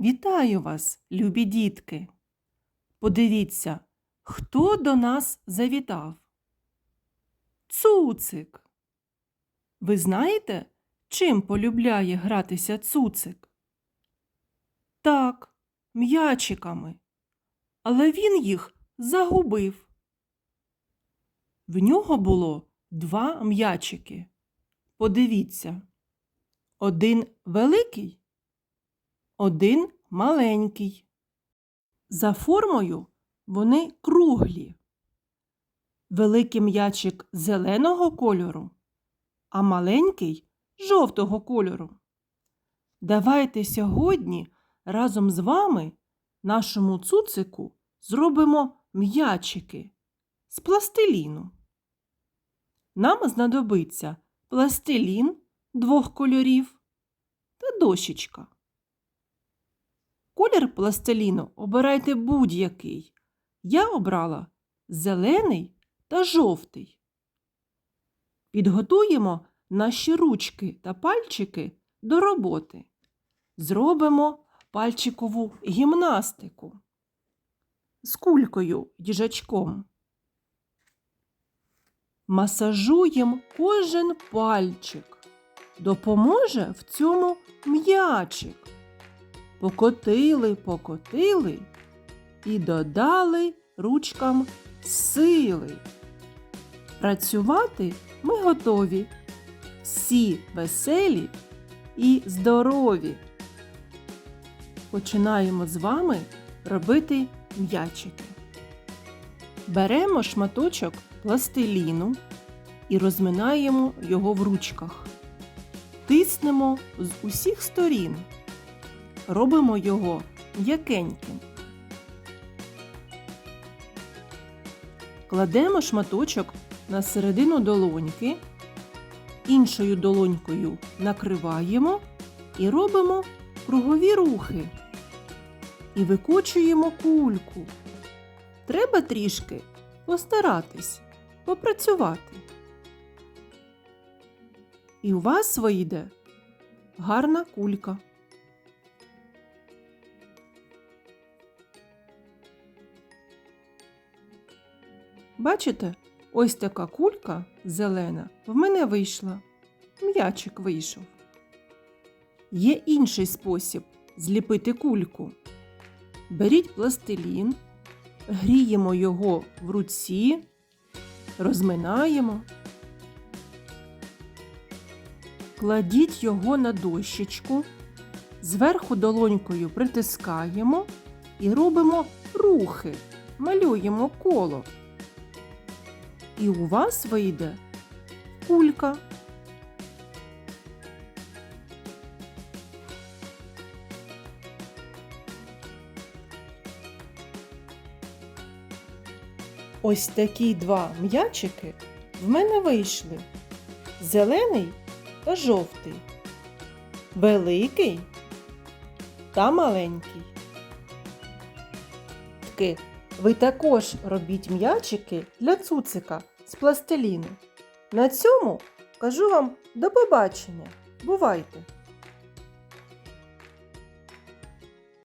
Вітаю вас, любі дітки. Подивіться, хто до нас завітав? Цуцик. Ви знаєте, чим полюбляє гратися цуцик? Так, м'ячиками. Але він їх загубив. В нього було два м'ячики. Подивіться. Один великий, один маленький. За формою вони круглі. Великий м'ячик зеленого кольору, а маленький жовтого кольору. Давайте сьогодні разом з вами нашому цуцику зробимо м'ячики з пластиліну. Нам знадобиться пластилін двох кольорів та дощечка. Колір пластиліну обирайте будь-який. Я обрала зелений та жовтий. Підготуємо наші ручки та пальчики до роботи. Зробимо пальчикову гімнастику з кулькою їжачком. Масажуємо кожен пальчик. Допоможе в цьому м'ячик. Покотили, покотили і додали ручкам сили. Працювати ми готові. Всі веселі і здорові. Починаємо з вами робити м'ячики. Беремо шматочок пластиліну і розминаємо його в ручках. Тиснемо з усіх сторін. Робимо його м'якеньким. Кладемо шматочок на середину долоньки, іншою долонькою накриваємо і робимо кругові рухи. І викочуємо кульку. Треба трішки постаратись, попрацювати. І у вас вийде гарна кулька. Бачите, ось така кулька зелена в мене вийшла. М'ячик вийшов. Є інший спосіб зліпити кульку. Беріть пластилін, гріємо його в руці, розминаємо. Кладіть його на дощечку, зверху долонькою притискаємо і робимо рухи, малюємо коло. І у вас вийде кулька. Ось такі два м'ячики в мене вийшли. Зелений та жовтий, великий та маленький. Тки, ви також робіть м'ячики для цуцика з пластиліну. На цьому кажу вам до побачення. Бувайте!